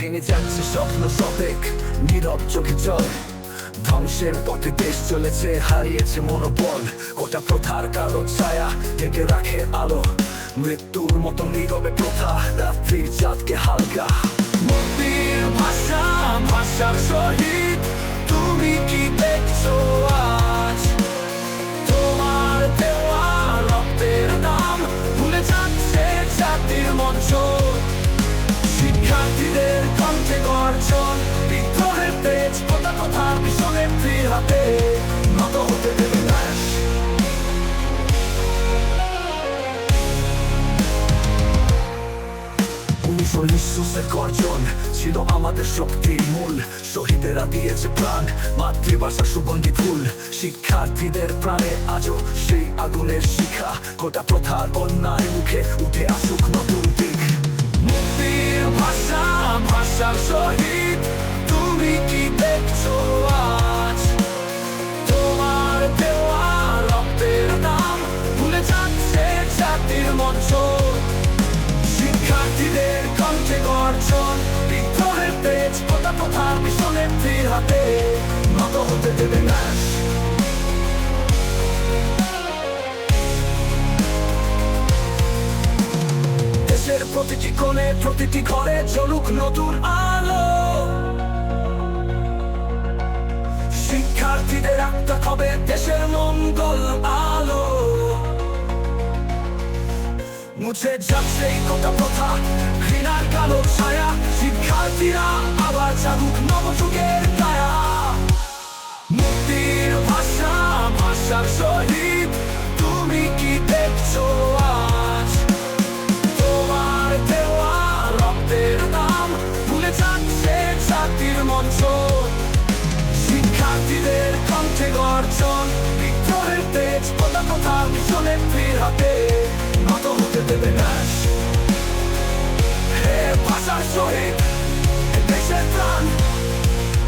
ভেঙে যাচ্ছে স্বপ্ন সবেক নীরব চোখে জল। ধ্বংসের পথে দেশ চলেছে, হারিয়েছে মনোবল। গোটা প্রথার কালো ছায়া ঢেকে রাখে আলো। মৃত্যুর মতো নীরবে প্রথা, রাত্রির চাঁদকে গর্জন বিদ্রোহের তেজ কথা কথা ভীষণে হাতে নত হতে দেবে না উনিশশো নিঃশ্বাসের গর্জন ছিল আমাদের শক্তির মূল। শহীদেরা দিয়েছে প্রাণ, মাতৃভাষা সুগন্ধি ফুল। শিক্ষার্থীদের প্রাণে আজও সেই আগুনের শিখা। গোটা প্রথার অন্যায় মুখে উঠে আসুক নতুন দিক। মুক্তির ভাষা। গর্জন বিদ্রোহের তেজ কথা কথা মিশনের তীর হাতে। নত হতে দেবে না দেশের প্রতিটি কোণে, প্রতিটি ঘরে জ্বলুক নতুন আলো। শিক্ষার্থীদের একটা হবে মুছে যাচ্ছে গোটা প্রথা। ঘৃণার কালো ছায়া, শিক্ষার্থীরা আবার জানুক নবযুগের দায়া। মুক্তির ভাষা, ভাষার সহিত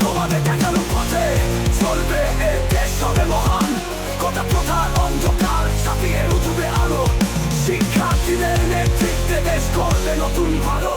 তোমাদের দেখানো পথে চলবে এ দেশ হবে মহান। গোটা প্রথার অন্ধকার নতুন ভালো।